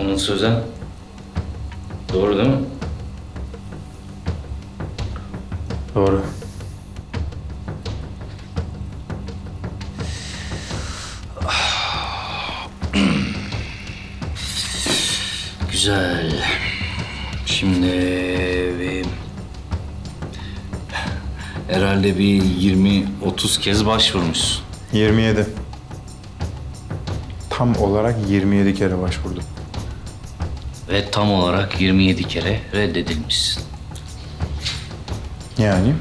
Onun sözen. Doğru değil mi? Doğru. Herhalde bir 20-30 kez başvurmuşsun. 27. Tam olarak 27 kere başvurdum. Ve tam olarak 27 kere reddedilmişsin. Yani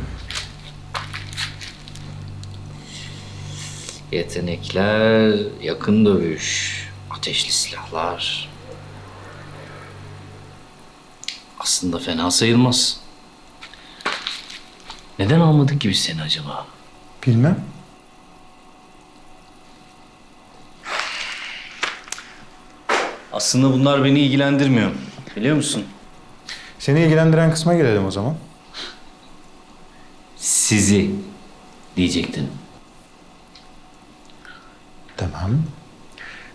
Yetenekler, yakın dövüş, ateşli silahlar. Aslında fena sayılmaz. Neden almadık ki biz seni acaba? bilmem. Aslında bunlar beni ilgilendirmiyor. Biliyor musun? Seni ilgilendiren kısma gelelim o zaman. Sizi diyecektin. Tamam.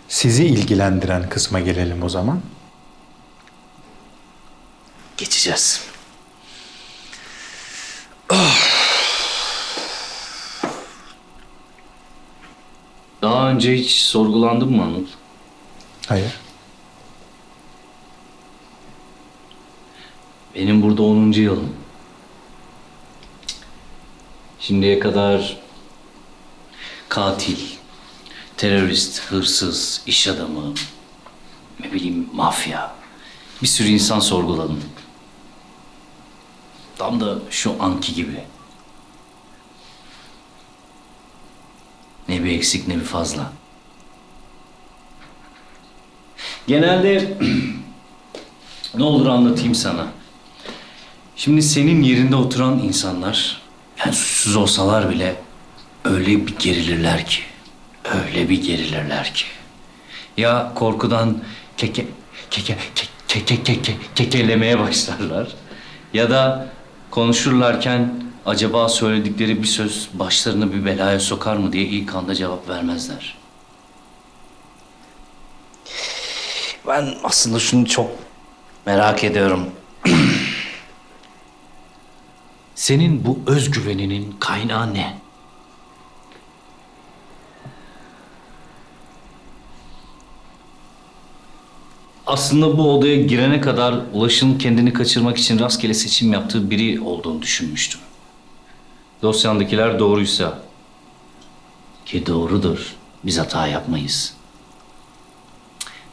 Sizi ilgilendiren kısma gelelim o zaman. Geçeceğiz. Önce hiç sorgulandın mı Anıl? Hayır. Benim burada 10. yılım. Şimdiye kadar katil, terörist, hırsız, iş adamı, ne bileyim mafya, bir sürü insan sorguladım. Tam da şu anki gibi. Ne bir eksik ne bir fazla. Genelde ne olur anlatayım sana. Şimdi senin yerinde oturan insanlar, yani suçsuz olsalar bile öyle bir gerilirler ki, öyle bir gerilirler ki. Ya korkudan keke keke keke keke keke kekelemeye başlarlar ya da konuşurlarken acaba söyledikleri bir söz başlarını bir belaya sokar mı diye ilk anda cevap vermezler. Ben aslında şunu çok merak ediyorum. Senin bu özgüveninin kaynağı ne? Aslında bu odaya girene kadar Ulaş'ın kendini kaçırmak için rastgele seçim yaptığı biri olduğunu düşünmüştüm. Dosyandakiler doğruysa ki doğrudur. Biz hata yapmayız.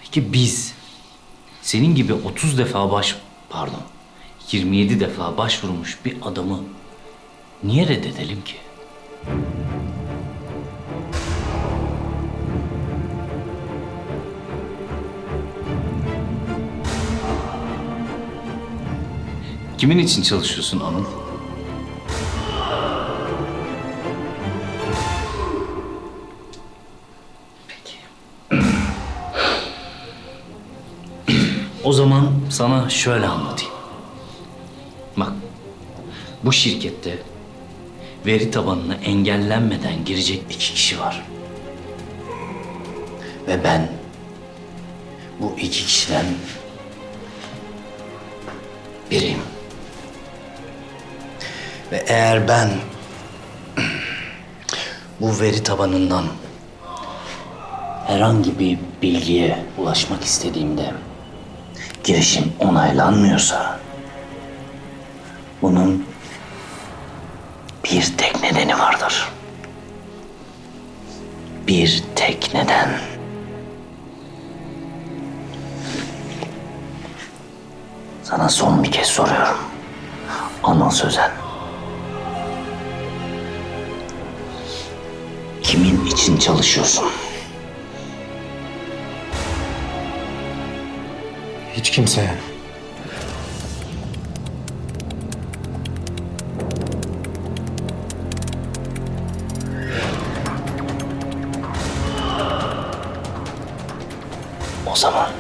Peki biz senin gibi 30 defa baş pardon 27 defa başvurmuş bir adamı niye reddedelim ki? Kimin için çalışıyorsun Anıl? Sana şöyle anlatayım. Bak, bu şirkette veri tabanına engellenmeden girecek iki kişi var. Ve ben bu iki kişiden biriyim. Ve eğer ben bu veri tabanından herhangi bir bilgiye ulaşmak istediğimde girişim onaylanmıyorsa bunun bir tek nedeni vardır. Bir tek neden. Sana son bir kez soruyorum. Anıl Sözen. Kimin için çalışıyorsun? Hiç kimse yani. O zaman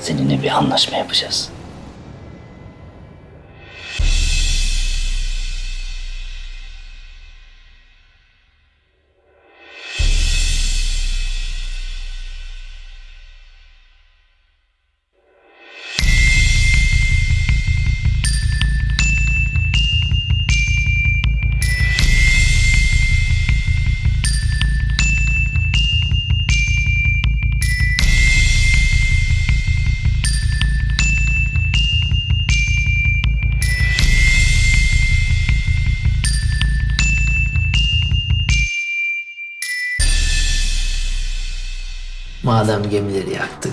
seninle bir anlaşma yapacağız. Madem gemileri yaktık.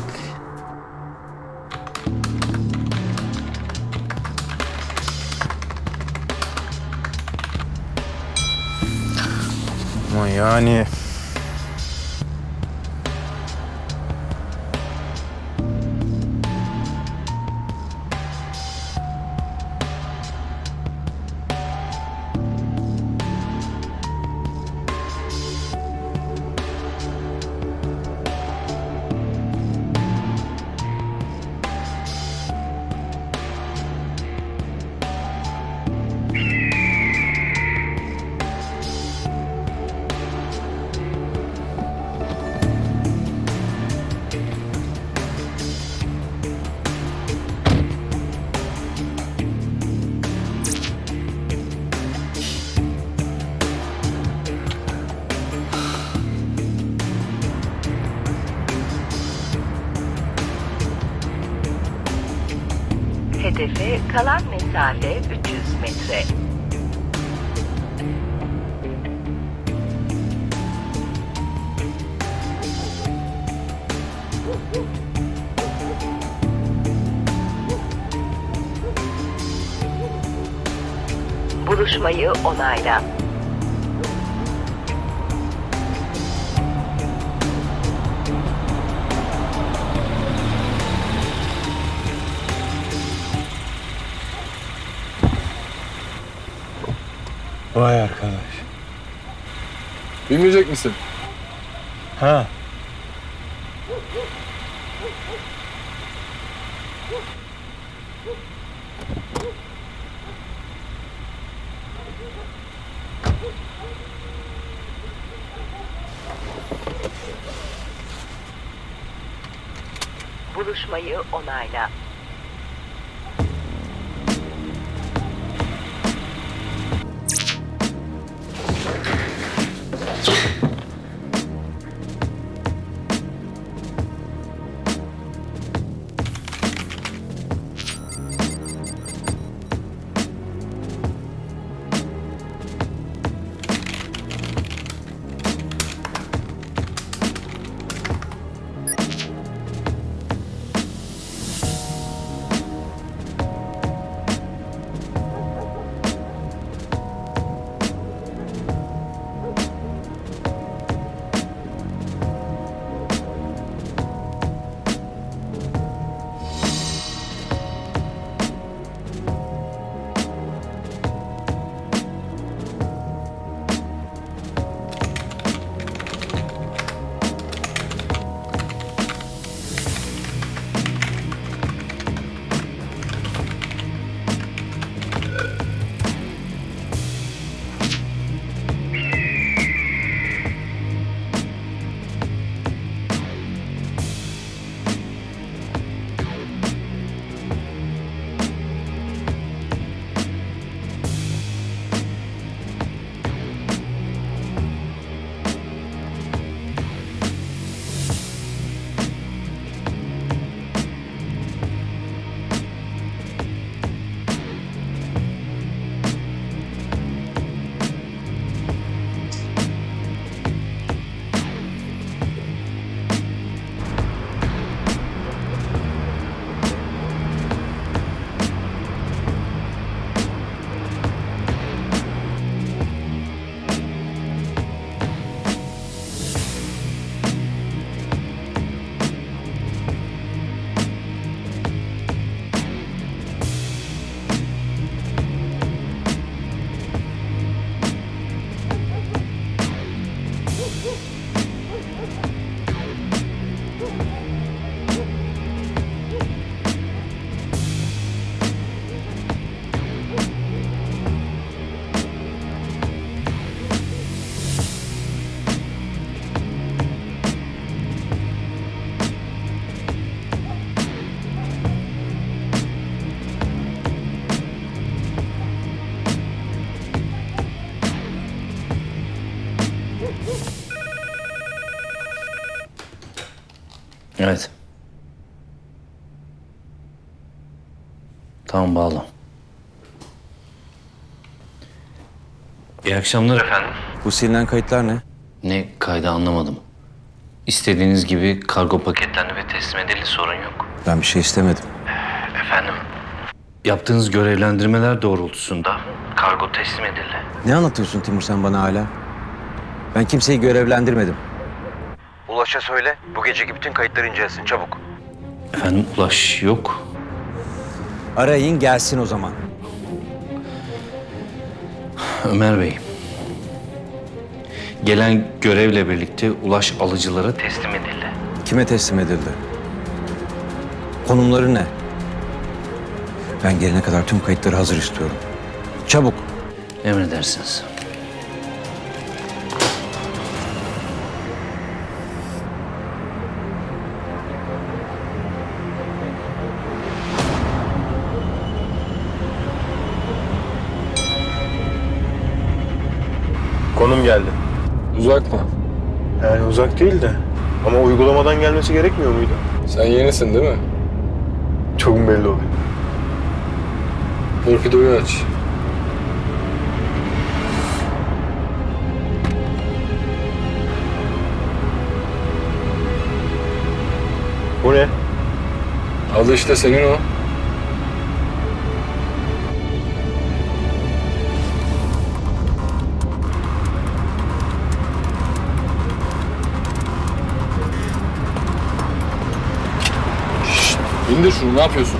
Ama yani... Hedefe kalan mesafe 300 metre. Buluşmayı onayla. Vay arkadaş. Bilmeyecek misin? Ha. Evet. Tamam bağla. İyi akşamlar efendim. Bu silinen kayıtlar ne? Ne kaydı anlamadım. İstediğiniz gibi kargo paketlendi ve teslim edildi sorun yok. Ben bir şey istemedim. Efendim? Yaptığınız görevlendirmeler doğrultusunda kargo teslim edildi. Ne anlatıyorsun Timur sen bana hala? Ben kimseyi görevlendirmedim. Ulaş'a söyle, bu geceki bütün kayıtları incelesin çabuk. Efendim ulaş yok. Arayın gelsin o zaman. Ömer Bey. Gelen görevle birlikte ulaş alıcılara teslim edildi. Kime teslim edildi? Konumları ne? Ben gelene kadar tüm kayıtları hazır istiyorum. Çabuk. Emredersiniz. Konum geldi. Uzak mı? Yani uzak değil de. Ama uygulamadan gelmesi gerekmiyor muydu? Sen yenisin değil mi? Çok mu belli oluyor? Torpidoyu aç. Bu ne? Al işte senin o. İndir şunu ne yapıyorsun?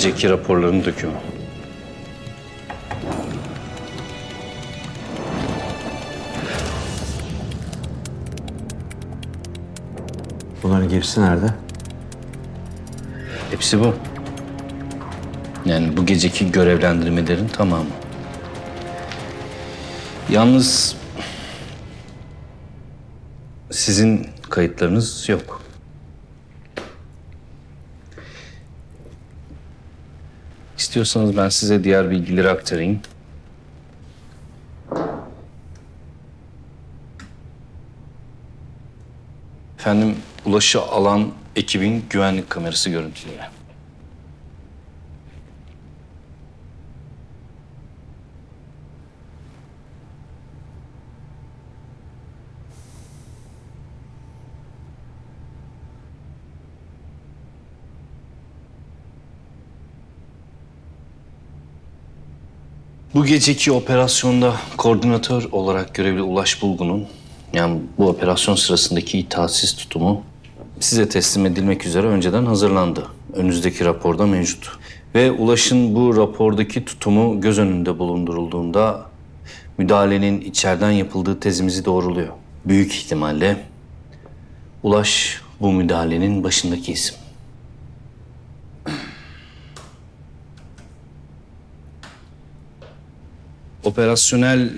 Geceki raporların dökümü. Bunların gerisi nerede? Hepsi bu. Yani bu geceki görevlendirmelerin tamamı. Yalnız sizin kayıtlarınız yok. İstiyorsanız ben size diğer bilgileri aktarayım. Efendim ulaşı alan ekibin güvenlik kamerası görüntülüyor. Bu geceki operasyonda koordinatör olarak görevli Ulaş Bulgun'un yani bu operasyon sırasındaki itaatsiz tutumu size teslim edilmek üzere önceden hazırlandı. Önünüzdeki raporda mevcut. Ve Ulaş'ın bu rapordaki tutumu göz önünde bulundurulduğunda müdahalenin içeriden yapıldığı tezimizi doğruluyor. Büyük ihtimalle Ulaş bu müdahalenin başındaki isim. Operasyonel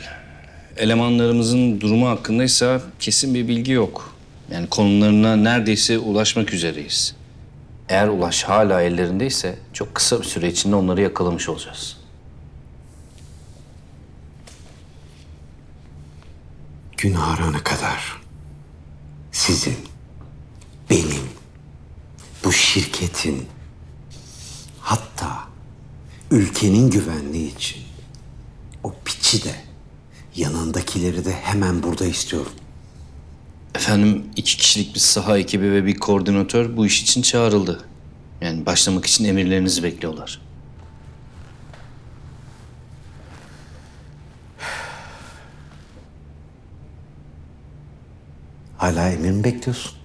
elemanlarımızın durumu hakkında ise kesin bir bilgi yok. Yani konumlarına neredeyse ulaşmak üzereyiz. Eğer ulaş hala ellerindeyse çok kısa bir süre içinde onları yakalamış olacağız. gün ağarana kadar sizin, benim, bu şirketin hatta ülkenin güvenliği için o piçi de yanındakileri de hemen burada istiyorum. Efendim iki kişilik bir saha ekibi ve bir koordinatör bu iş için çağrıldı. Yani başlamak için emirlerinizi bekliyorlar. Hala emir mi bekliyorsun?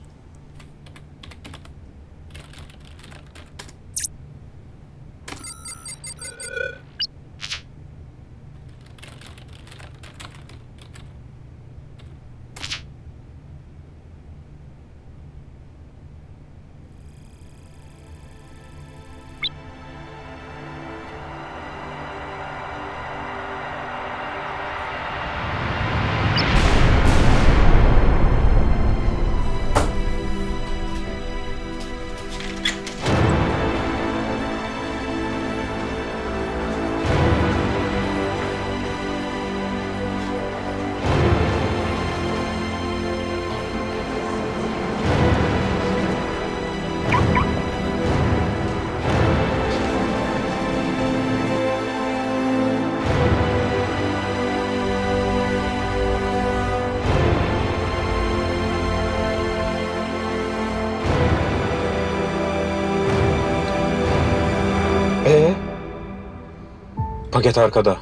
Paket arkada.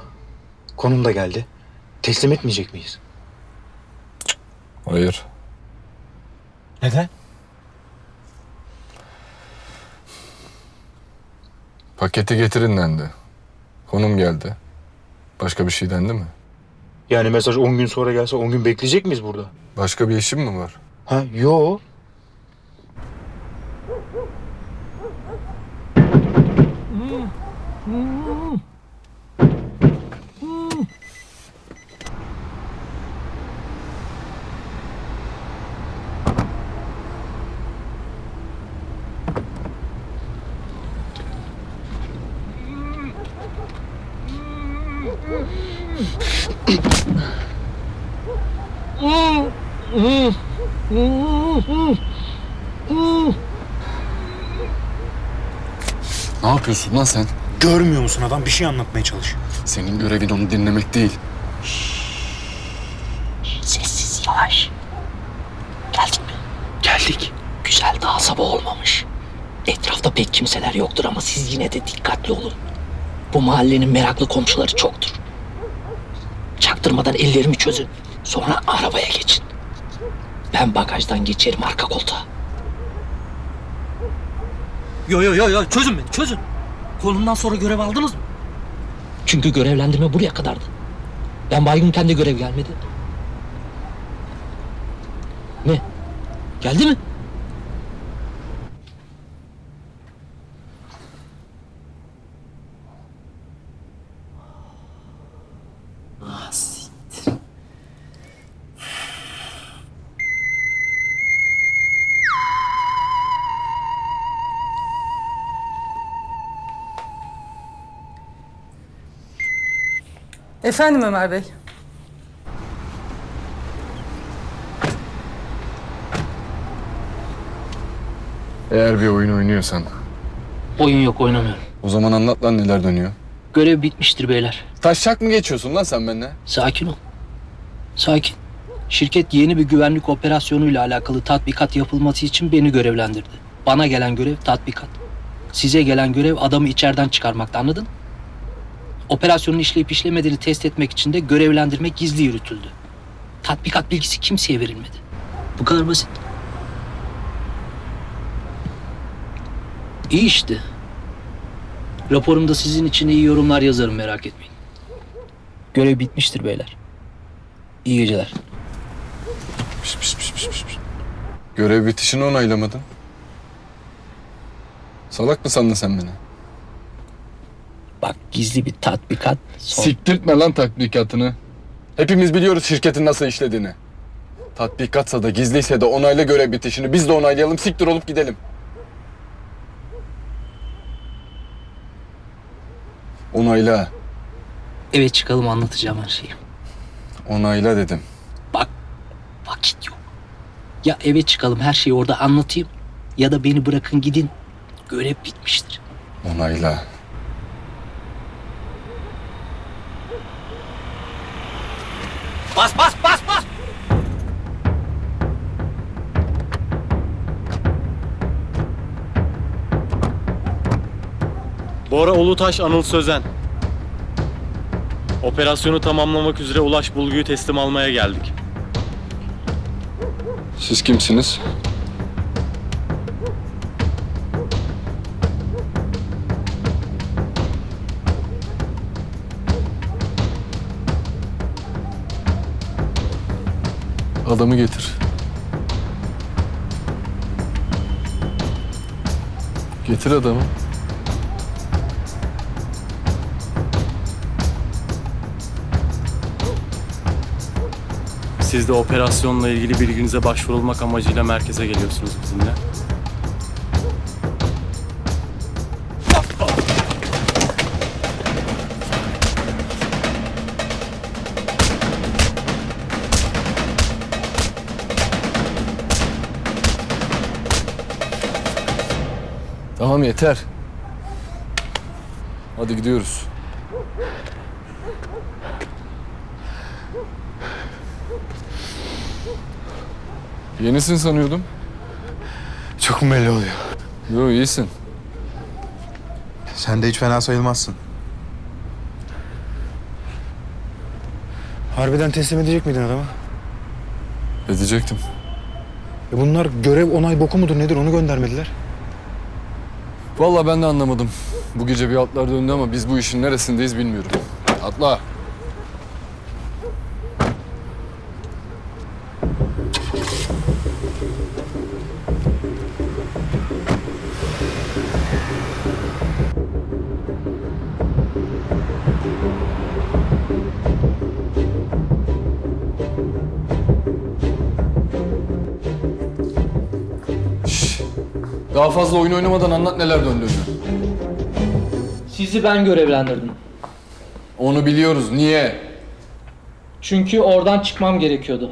Konum da geldi. Teslim etmeyecek miyiz? Hayır. Neden? Paketi getirin dendi. Konum geldi. Başka bir şey dendi mi? Yani mesaj 10 gün sonra gelse 10 gün bekleyecek miyiz burada? Başka bir işim mi var? Ha yo. Ne yapıyorsun lan sen? Görmüyor musun adam bir şey anlatmaya çalışıyor. Senin görevin onu dinlemek değil. Sessiz yavaş. Geldik mi? Geldik. Güzel daha sabah olmamış. Etrafta pek kimseler yoktur ama siz yine de dikkatli olun. Bu mahallenin meraklı komşuları çoktur. Çaktırmadan ellerimi çözün. Sonra arabaya geçin. Ben bagajdan geçerim arka koltuğa. Yo yo yo yo çözün beni çözün. Konumdan sonra görev aldınız mı? Çünkü görevlendirme buraya kadardı. Ben baygınken de görev gelmedi. Ne? Geldi mi? Efendim Ömer Bey. Eğer bir oyun oynuyorsan Oyun yok oynamıyorum. o zaman anlat lan neler dönüyor. Görev bitmiştir beyler. Taşacak mı geçiyorsun lan sen benimle? Sakin ol. Sakin. Şirket yeni bir güvenlik operasyonuyla alakalı tatbikat yapılması için beni görevlendirdi. Bana gelen görev tatbikat. Size gelen görev adamı içeriden çıkarmakta anladın? Operasyonun işleyip işlemediğini test etmek için de görevlendirme gizli yürütüldü. Tatbikat bilgisi kimseye verilmedi. Bu kadar basit. İyi işte. Raporumda sizin için iyi yorumlar yazarım merak etmeyin. Görev bitmiştir beyler. İyi geceler. Piş, piş, piş, piş, piş. Görev bitişini onaylamadın. Salak mı sandın sen beni? Bak gizli bir tatbikat. Son... Siktirtme lan tatbikatını. Hepimiz biliyoruz şirketin nasıl işlediğini. Tatbikatsa da gizliyse de onayla görev bitişini biz de onaylayalım siktir olup gidelim. Onayla. Eve çıkalım anlatacağım her şeyi. Onayla dedim. Bak vakit yok. Ya eve çıkalım her şeyi orada anlatayım. Ya da beni bırakın gidin. Görev bitmiştir. Onayla. Bas bas bas bas. Bora Ulutaş Anıl Sözen. Operasyonu tamamlamak üzere Ulaş Bulgu'yu teslim almaya geldik. Siz kimsiniz? Adamı getir. Getir adamı. Siz de operasyonla ilgili bilginize başvurulmak amacıyla merkeze geliyorsunuz bizimle. Yeter. Hadi gidiyoruz. Yenisin sanıyordum. Çok mu belli oluyor? Yo iyisin. Sen de hiç fena sayılmazsın. Harbiden teslim edecek miydin adamı? Edecektim. E bunlar görev onay boku mudur nedir onu göndermediler. Vallahi ben de anlamadım. Bu gece bir atlar döndü ama biz bu işin neresindeyiz bilmiyorum. Atla. Fazla oyun oynamadan anlat neler döndüğünü. Sizi ben görevlendirdim. Onu biliyoruz. Niye? Çünkü oradan çıkmam gerekiyordu.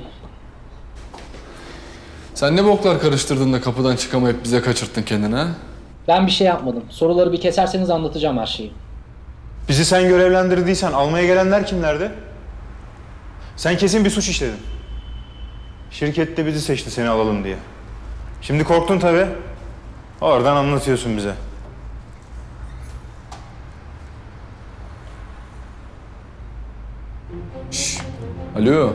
Sen ne boklar karıştırdın da kapıdan çıkamayıp bize kaçırttın kendini ha? Ben bir şey yapmadım. Soruları bir keserseniz anlatacağım her şeyi. Bizi sen görevlendirdiysen almaya gelenler kimlerdi? Sen kesin bir suç işledin. Şirket de bizi seçti seni alalım diye. Şimdi korktun tabii. Oradan anlatıyorsun bize. Alo.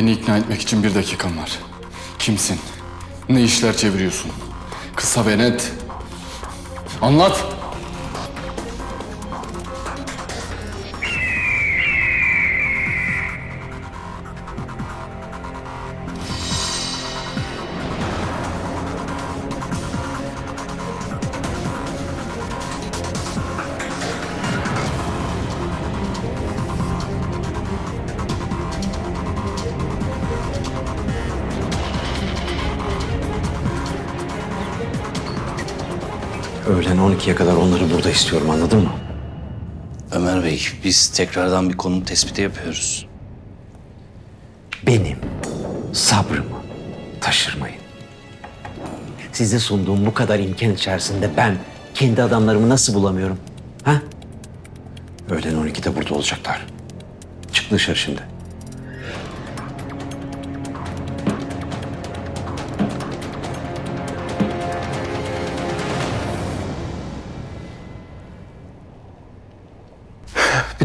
Beni ikna etmek için bir dakikan var. Kimsin? Ne işler çeviriyorsun? Kısa ve net. Anlat. Öğlen 12'ye kadar onları burada istiyorum anladın mı? Ömer Bey, biz tekrardan bir konum tespiti yapıyoruz. Benim sabrımı taşırmayın. Size sunduğum bu kadar imkan içerisinde ben kendi adamlarımı nasıl bulamıyorum? Ha? Öğlen 12'de burada olacaklar. Çık dışarı şimdi.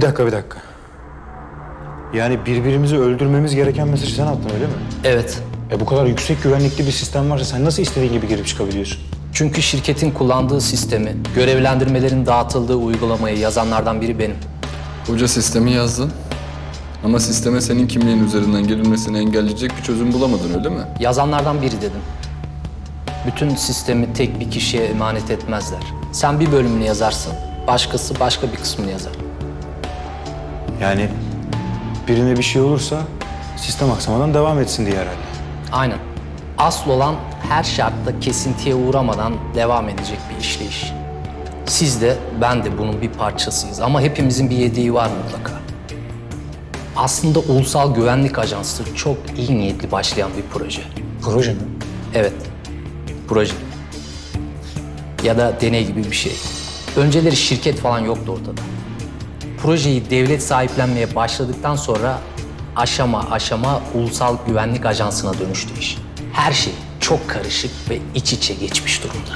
Dakika bir dakika. Yani birbirimizi öldürmemiz gereken mesajı sen attın öyle mi? Evet. E bu kadar yüksek güvenlikli bir sistem varsa sen nasıl istediğin gibi girip çıkabiliyorsun? Çünkü şirketin kullandığı sistemi, görevlendirmelerin dağıtıldığı uygulamayı yazanlardan biri benim. Hoca sistemi yazdın. Ama sisteme senin kimliğin üzerinden girilmesini engelleyecek bir çözüm bulamadın öyle mi? Yazanlardan biri dedim. Bütün sistemi tek bir kişiye emanet etmezler. Sen bir bölümünü yazarsın, başkası başka bir kısmını yazar. Yani birine bir şey olursa sistem aksamadan devam etsin diye herhalde. Aynen. Asıl olan her şartta kesintiye uğramadan devam edecek bir işleyiş. Siz de ben de bunun bir parçasıyız ama hepimizin bir yediği var mutlaka. Aslında Ulusal Güvenlik Ajansı çok iyi niyetli başlayan bir proje. Proje mi? Evet, proje. Ya da deney gibi bir şey. Önceleri şirket falan yoktu ortada. Projeyi devlet sahiplenmeye başladıktan sonra aşama aşama Ulusal Güvenlik Ajansı'na dönüştü iş. Her şey çok karışık ve iç içe geçmiş durumda.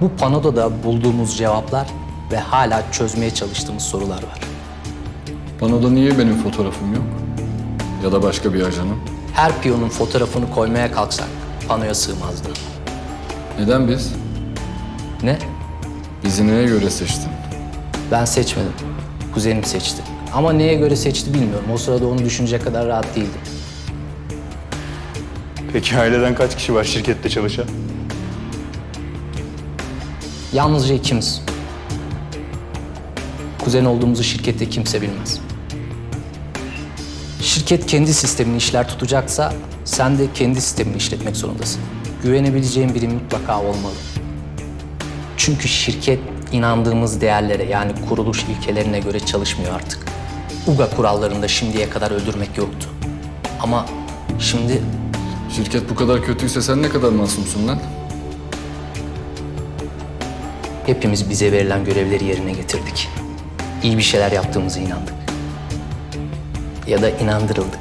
Bu panoda da bulduğumuz cevaplar ve hala çözmeye çalıştığımız sorular var. Panoda niye benim fotoğrafım yok? Ya da başka bir ajanın? Her piyonun fotoğrafını koymaya kalksak panoya sığmazdı. Neden biz? Ne? Bizi neye göre seçtin? Ben seçmedim. Kuzenim seçti. Ama neye göre seçti bilmiyorum. O sırada onu düşünecek kadar rahat değildi. Peki aileden kaç kişi var şirkette çalışan? Yalnızca ikimiz. Kuzen olduğumuzu şirkette kimse bilmez. Şirket kendi sistemini işler tutacaksa sen de kendi sistemini işletmek zorundasın. Güvenebileceğin biri mutlaka olmalı. Çünkü şirket inandığımız değerlere yani kuruluş ilkelerine göre çalışmıyor artık. UGA kurallarında şimdiye kadar öldürmek yoktu. Ama şimdi Şirket bu kadar kötüyse sen ne kadar masumsun lan? hepimiz bize verilen görevleri yerine getirdik. İyi bir şeyler yaptığımıza inandık. Ya da inandırıldık.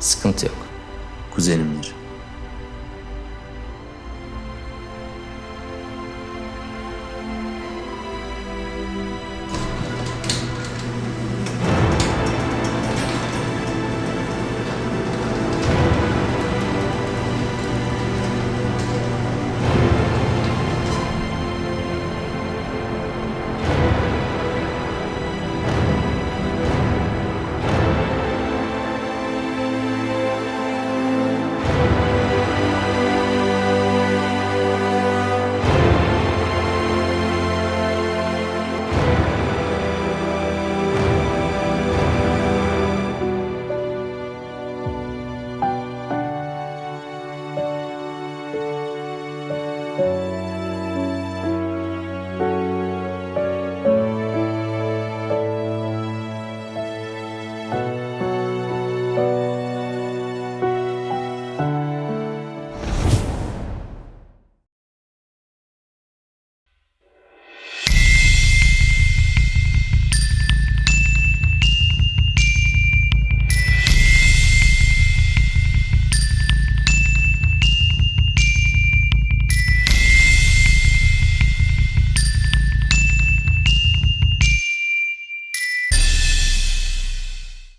Sıkıntı yok. Kuzenimdir.